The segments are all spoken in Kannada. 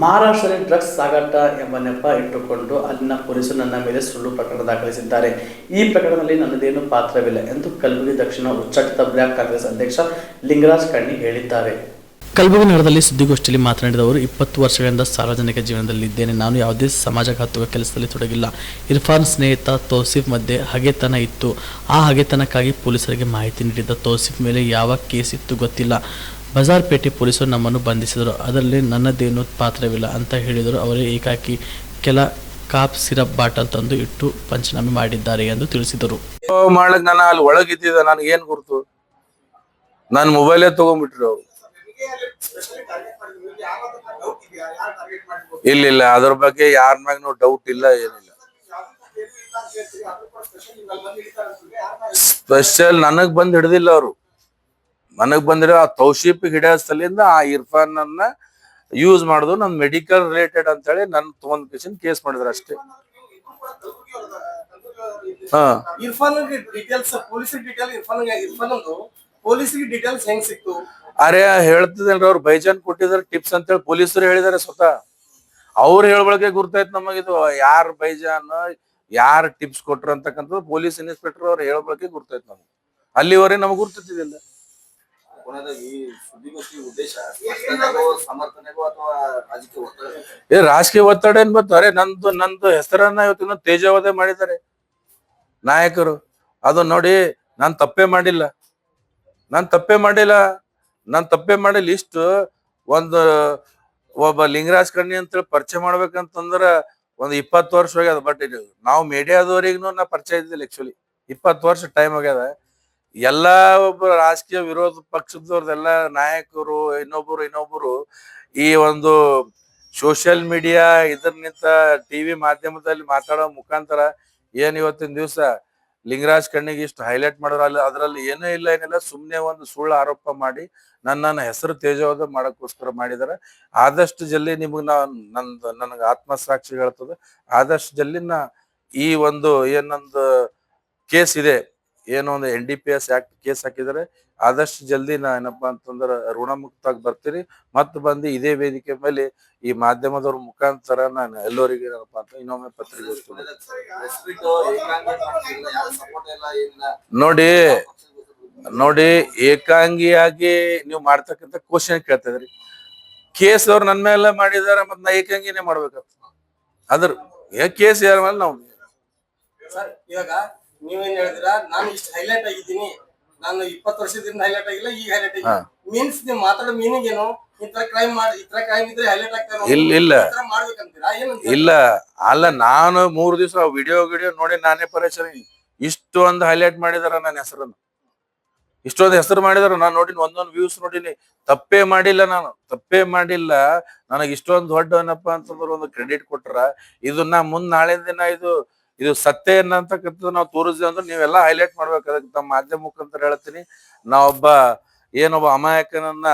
ಮಹಾರಾಷ್ಟ್ರದಲ್ಲಿ ಡ್ರಗ್ಸ್ ಸಾಗಾಟ ಎಂಬ ನೆಪ ಇಟ್ಟುಕೊಂಡು ಅಲ್ಲಿನ ಪೊಲೀಸರು ನನ್ನ ಮೇಲೆ ಸುಳ್ಳು ಪ್ರಕರಣ ದಾಖಲಿಸಿದ್ದಾರೆ. ಈ ಪ್ರಕರಣದಲ್ಲಿ ನನ್ನದೇನು ಪಾತ್ರವಿಲ್ಲ ಎಂದು ಕಲಬುರಗಿ ದಕ್ಷಿಣ ಉಚ್ಚಾಟಿತ ಬ್ಲಾಕ್ ಕಾಂಗ್ರೆಸ್ ಅಧ್ಯಕ್ಷ ಲಿಂಗರಾಜ್ ಕಣ್ಣಿ ಹೇಳಿದ್ದಾರೆ. ಕಲಬುರಗಿ ನಗರದಲ್ಲಿ ಸುದ್ದಿಗೋಷ್ಠಿಯಲ್ಲಿ ಮಾತನಾಡಿದ ಅವರು, ಇಪ್ಪತ್ತು ವರ್ಷಗಳಿಂದ ಸಾರ್ವಜನಿಕ ಜೀವನದಲ್ಲಿ ಇದ್ದೇನೆ. ನಾನು ಯಾವುದೇ ಸಮಾಜಘಾತುಕ ಕೆಲಸದಲ್ಲಿ ತೊಡಗಿಲ್ಲ. ಇರ್ಫಾನ್ ಸ್ನೇಹಿತ ತೋಸಿಫ್ ಮಧ್ಯೆ ಹಗೆತನ ಇತ್ತು. ಆ ಹಗೆತನಕ್ಕಾಗಿ ಪೊಲೀಸರಿಗೆ ಮಾಹಿತಿ ನೀಡಿದ್ದ ತೋಸಿಫ್ ಮೇಲೆ ಯಾವ ಕೇಸ್ ಇತ್ತು ಗೊತ್ತಿಲ್ಲ. ಬಜಾರ್ಪೇಟೆ ಪೊಲೀಸರು ನಮ್ಮನ್ನು ಬಂಧಿಸಿದರು. ಅದರಲ್ಲಿ ನನ್ನದೇನು ಪಾತ್ರವಿಲ್ಲ ಅಂತ ಹೇಳಿದರು. ಅವರೇ ಏಕಾಕಿ ಕೆಲ ಕಾಪ್ ಸಿರಪ್ ಬಾಟಲ್ ತಂದು ಇಟ್ಟು ಪಂಚನಾಮೆ ಮಾಡಿದ್ದಾರೆ ಎಂದು ತಿಳಿಸಿದರು. ಮಾಡಕ್ ನಾನು ಅಲ್ಲಿ ಒಳಗಿದ್ದಿದ್ದ. ನನಗೆ ಏನ್ ಗುರುತು? ನನ್ನ ಮೊಬೈಲೇ ತಗೊಂಡ್ಬಿಟ್ರು ಅವ್ರು. ಇಲ್ಲ ಇಲ್ಲ. ಅದ್ರ ಬಗ್ಗೆ ಯಾರ ಮ್ಯಾಗ್ನು ಡೌಟ್ ಇಲ್ಲ, ಏನಿಲ್ಲ. ಸ್ಪೆಷಲ್ ನನಗ್ ಬಂದ್ ಹಿಡ್ದಿಲ್ಲ ಅವರು. ನನಗ್ ಬಂದಿರೋ ಆ ತೌಶೀಪ್ ಹಿಡಿಯೋ ಆ ಇರ್ಫಾನ್ ಅನ್ನ ಯೂಸ್ ಮಾಡುದು ನನ್ ಮೆಡಿಕಲ್ ರಿಲೇಟೆಡ್ ಅಂತ ಹೇಳಿ ನನ್ ತಗೊಂಡ್ ಕಿಶನ್ ಕೇಸ್ ಮಾಡಿದ್ರು ಅಷ್ಟೇ. ಹಾ. Irfan details police detail Irfan Irfan ಒಂದು ಪೊಲೀಸ್ಗೆ ಡೀಟೇಲ್ಸ್ ಹೆಂಗ್ ಸಿಕ್ತು? ಅರೆ ಹೇಳ್ತಿದ್ದೇನ್ರಿ ಅವ್ರು ಬೈಜಾನ್ ಕೊಟ್ಟಿದಾರೆ ಟಿಪ್ಸ್ ಅಂತ ಹೇಳಿ ಪೊಲೀಸರು ಹೇಳಿದಾರೆ ಸ್ವತಃ. ಅವ್ರು ಹೇಳ್ಬಳಕೆ ಗುರ್ತಾಯ್ತು ನಮಗಿದು. ಯಾರ್ ಬೈಜಾನ್ ಯಾರ್ ಟಿಪ್ಸ್ ಕೊಟ್ರು ಅಂತಕ್ಕಂಥದ್ದು ಪೊಲೀಸ್ ಇನ್ಸ್ಪೆಕ್ಟರ್ ಅವ್ರು ಹೇಳ್ಬಳಕೆ ಗುರ್ತಾಯ್ತು ನಮ್ಗೆ. ಅಲ್ಲಿವರೆಗೆ ನಮಗ್ ಗುರ್ತಿದ್ದಿಲ್ಲ ಏ, ರಾಜಕೀಯ ಒತ್ತಡ ಏನ್ ಬಂತು ಅರೆ, ನಂದು ನಂದು ಹೆಸರನ್ನ ಇವತ್ತಿನ ತೇಜವಧೆ ಮಾಡಿದ್ದಾರೆ ನಾಯಕರು. ಅದು ನೋಡಿ, ನಾನ್ ತಪ್ಪೇ ಮಾಡಿಲ್ಲ. ನಾನ್ ತಪ್ಪೇ ಮಾಡಿಲ್ಲ. ನಾನ್ ತಪ್ಪೇ ಮಾಡಿಲ್ಲ. ಇಷ್ಟು ಒಂದು, ಒಬ್ಬ ಲಿಂಗರಾಜ್ ಕಣ್ಣಿ ಅಂತೇಳಿ ಪರಿಚಯ ಮಾಡ್ಬೇಕಂತಂದ್ರ ಒಂದು ಇಪ್ಪತ್ತು ವರ್ಷ ಹೋಗ್ಯದ. ಬಟ್ ನಾವು ಮೀಡಿಯಾದವರಿಗೂ ನಾ ಪರಿಚಯ ಇದ್ದಿಲ್ಲ ಆಕ್ಚುಲಿ ಇಪ್ಪತ್ತು ವರ್ಷ ಟೈಮ್ ಆಗ್ಯದ ಎಲ್ಲಾ ಒಬ್ಬ ರಾಜಕೀಯ ವಿರೋಧ ಪಕ್ಷದವ್ರದೆಲ್ಲ ನಾಯಕರು ಇನ್ನೊಬ್ಬರು ಇನ್ನೊಬ್ಬರು ಈ ಒಂದು ಸೋಷಿಯಲ್ ಮೀಡಿಯಾ ಇದರ್ನಿಂತ ಟಿವಿ ಮಾಧ್ಯಮದಲ್ಲಿ ಮಾತಾಡೋ ಮುಖಾಂತರ ಏನ್ ಇವತ್ತಿನ ದಿವಸ ಲಿಂಗರಾಜ್ ಕಣ್ಣಿಗೆ ಇಷ್ಟು ಹೈಲೈಟ್ ಮಾಡೋರು ಅಲ್ಲಿ, ಅದರಲ್ಲಿ ಏನೂ ಇಲ್ಲ, ಏನಿಲ್ಲ ಸುಮ್ಮನೆ ಒಂದು ಸುಳ್ಳು ಆರೋಪ ಮಾಡಿ ನನ್ನನ್ನು ಹೆಸರು ತೇಜವಾದ ಮಾಡಕ್ಕೋಸ್ಕರ ಮಾಡಿದಾರೆ. ಆದಷ್ಟು ಜಲ್ದಿ ನಿಮಗೆ ನಾ ನಂದು, ನನಗೆ ಆತ್ಮಸಾಕ್ಷಿ ಹೇಳ್ತದೆ. ಆದಷ್ಟು ಜಲ್ದಿ ನಾ ಈ ಒಂದು ಏನೊಂದು ಕೇಸ್ ಇದೆ. ಏನೋ ಒಂದು N D P S act case ಹಾಕಿದರೆ ಆದಷ್ಟು ಜಲ್ದಿ ನಾ ಏನಪ್ಪಾ ಅಂತಂದ್ರೆ ಋಣಮುಕ್ತಾಗಿ ಬರ್ತೀನಿ ಮತ್ತೆ ಬಂದು ಇದೇ ವೇದಿಕೆ ಮೇಲೆ ಈ ಮಾಧ್ಯಮದವ್ರ ಮುಖಾಂತರ ನಾನು ಎಲ್ಲರಿಗೆ ಏನಪ್ಪಾ ಅಂತ ಇನ್ನೊಮ್ಮೆ ಪತ್ರಿಕೆ ನೋಡಿ ನೋಡಿ ಏಕಾಂಗಿಯಾಗಿ ನೀವು ಮಾಡ್ತಕ್ಕಂಥ ಕ್ವಶನ್ ಕೇಳ್ತಿದ್ರಿ ಕೇಸ್ ಅವ್ರು ನನ್ನ ಮೇಲೆ ಮಾಡಿದಾರೆ ಮತ್ತೆ ನಾ ಏಕಾಂಗಿನೇ ಮಾಡ್ಬೇಕಂತ. ಅದ್ರ ಕೇಸ್ ಯಾರ ಮೇಲೆ ನಾವು? ಸರ್ ಇವಾಗ ನೀವೇನ್ ಹೇಳಿದಿರಾ? ನಾನು ಇಷ್ಟು ಹೈಲೈಟ್ ಆಗಿದ್ದೀನಿ. ನಾನು ಇಪ್ಪತ್ತು ವರ್ಷದಿಂದ ಹೈಲೈಟ್ ಆಗಿಲ್ಲ ಈಗ ಹೈಲೈಟ್ ಆಗಿಲ್ಲ ಮೀನ್ಸ್ ನೀವು ಮಾತಾಡೋ ಮೀನಿಂಗ್ ಏನು? ಈ ತರ ಕ್ರೈಮ್ ಮಾಡಿ ಈ ತರ ಕ್ರೈಮ್ ಇದ್ರೆ ಹೈಲೈಟ್ ಆಗ್ತಾರೆ ಇಲ್ಲ, ಇಲ್ಲ. ಮಾಡ್ಬೇಕಂತೀರಾ? ಏನಂತ ಇಲ್ಲ. ಅಲ್ಲ ನಾನು ಮೂರು ದಿವಸ ವಿಡಿಯೋ ವಿಡಿಯೋ ನೋಡಿ ನಾನೇ ಪರೇಶಾನಿ. ಇಷ್ಟೊಂದು ಹೈಲೈಟ್ ಮಾಡಿದಾರ ನನ್ನ ಹೆಸರನ್ನು. ಇಷ್ಟೊಂದು ಹೆಸರು ಮಾಡಿದಾರ. ನಾನು ನೋಡಿನಿ ಒಂದೊಂದು ವ್ಯೂಸ್ ನೋಡಿನಿ. ತಪ್ಪೇ ಮಾಡಿಲ್ಲ ನಾನು. ತಪ್ಪೇ ಮಾಡಿಲ್ಲ. ನನಗೆ ಇಷ್ಟೊಂದು ದೊಡ್ಡ ಏನಪ್ಪಾ ಅಂತಂದ್ರೆ ಒಂದು ಕ್ರೆಡಿಟ್ ಕೊಟ್ರ. ಇದನ್ನ ಮುಂದ್ ನಾಳೆ ದಿನ ಇದು ಇದು ಸತ್ಯ ಏನಂತಕ್ಕಂಥದ್ದು ನಾವು ತೋರಿಸಿದ್ವಿ ಅಂದ್ರೆ ನೀವೆಲ್ಲ ಹೈಲೈಟ್ ಮಾಡ್ಬೇಕು. ಅದಕ್ಕೆ ತಮ್ಮ ಮಾಧ್ಯಮ ಮುಖಾಂತರ ಹೇಳ್ತೀನಿ. ನಾವೊಬ್ಬ ಏನೊಬ್ಬ ಅಮಾಯಕನನ್ನ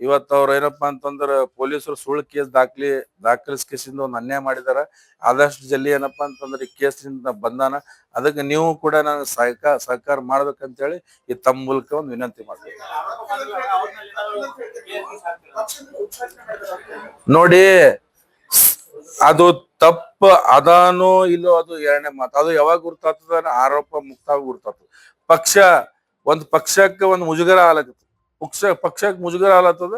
ಇವತ್ತು ಅವ್ರ ಏನಪ್ಪಾ ಅಂತಂದ್ರೆ ಪೊಲೀಸರು ಸುಳ್ಳು ಕೇಸ್ ದಾಖಲಿ ದಾಖಲಿಸ್ ಕೇಸಿಂದ ಒಂದು ಅನ್ಯಾಯ ಮಾಡಿದಾರ. ಆದಷ್ಟು ಜಲ್ದಿ ಏನಪ್ಪಾ ಅಂತಂದ್ರೆ ಈ ಕೇಸಿಂದ ಬಂದಾನ. ಅದಕ್ಕೆ ನೀವು ಕೂಡ ನಾನು ಸಹಕಾರ ಸಹಕಾರ ಮಾಡ್ಬೇಕಂತೇಳಿ ಈ ತಮ್ಮ ಮೂಲಕ ಒಂದು ವಿನಂತಿ ಮಾಡ್ತೀನಿ. ನೋಡಿ ಅದು ತಪ್ಪ, ಅದಾನೋ ಇಲ್ಲೋ ಅದು ಎರಡನೇ ಮಾತು. ಅದು ಯಾವಾಗ ಗುರ್ತಾಗ್ತದ ಆರೋಪ ಮುಕ್ತವಾಗಿ ಗುರ್ತಾಗ್ತದ. ಪಕ್ಷ, ಒಂದು ಪಕ್ಷಕ್ಕೆ ಒಂದು ಮುಜುಗರ ಆಲಕತ್ತ ಪಕ್ಷ, ಪಕ್ಷಕ್ಕೆ ಮುಜುಗರ ಆಲತ್ತದ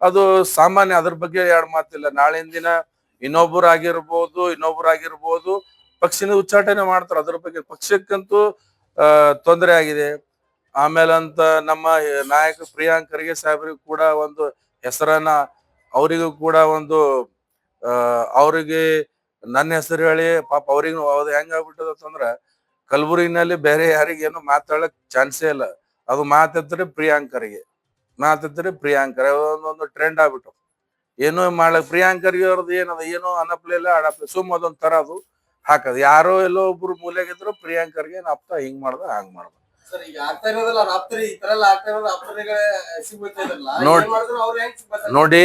ಅದು ಸಾಮಾನ್ಯ ಅದ್ರ ಬಗ್ಗೆ ಎರಡು ಮಾತಿಲ್ಲ. ನಾಳಿನ ದಿನ ಇನ್ನೊಬ್ಬರು ಆಗಿರ್ಬೋದು ಇನ್ನೊಬ್ರು ಆಗಿರ್ಬೋದು ಪಕ್ಷದ ಉಚ್ಚಾಟನೆ ಮಾಡ್ತಾರ. ಅದ್ರ ಬಗ್ಗೆ ಪಕ್ಷಕ್ಕಂತೂ ತೊಂದರೆ ಆಗಿದೆ. ಆಮೇಲಂತ ನಮ್ಮ ನಾಯಕ ಪ್ರಿಯಾಂಕ್ ಖರ್ಗೆ ಸಾಹೇಬರಿಗೂ ಕೂಡ ಒಂದು ಹೆಸರನ್ನ, ಅವರಿಗೂ ಕೂಡ ಒಂದು ಅವರಿಗೆ ನನ್ನ ಹೆಸರು ಹೇಳಿ ಪಾಪ ಅವ್ರಿಗೆ ಅದು ಹೆಂಗಾಗ್ಬಿಟ್ಟದ ಅಂತಂದ್ರ ಕಲಬುರಗಿನಲ್ಲಿ ಬೇರೆ ಯಾರಿಗೇನು ಮಾತಾಡಕ್ ಚಾನ್ಸೇ ಇಲ್ಲ. ಅದು ಮಾತಾಡ್ತಾರೆ ಪ್ರಿಯಾಂಕರಿಗೆ ಮಾತಾಡ್ತಾರೆ ಪ್ರಿಯಾಂಕರ್ ಒಂದೊಂದು ಟ್ರೆಂಡ್ ಆಗ್ಬಿಟ್ಟು. ಏನೋ ಮಾಡ್ಲಕ್ ಪ್ರಿಯಾಂಕರ್ಗೆ ಅವ್ರದ್ದು ಏನದ ಏನೋ ಅನಪ್ಲೆ ಇಲ್ಲ ಅಡಪ್ಲೆ ಸುಮ್ ಅದೊಂದ್ ತರ ಅದು ಹಾಕದ್. ಯಾರೋ ಎಲ್ಲೋ ಒಬ್ರು ಮೂಲೆಗಿದ್ರು ಪ್ರಿಯಾಂಕರ್ಗೆ ನಾಪ್ತ ಹಿಂಗ್ ಮಾಡ್ದ ಹಂಗ್ ಮಾಡ್ದ. ನೋಡ್-? ನೋಡಿ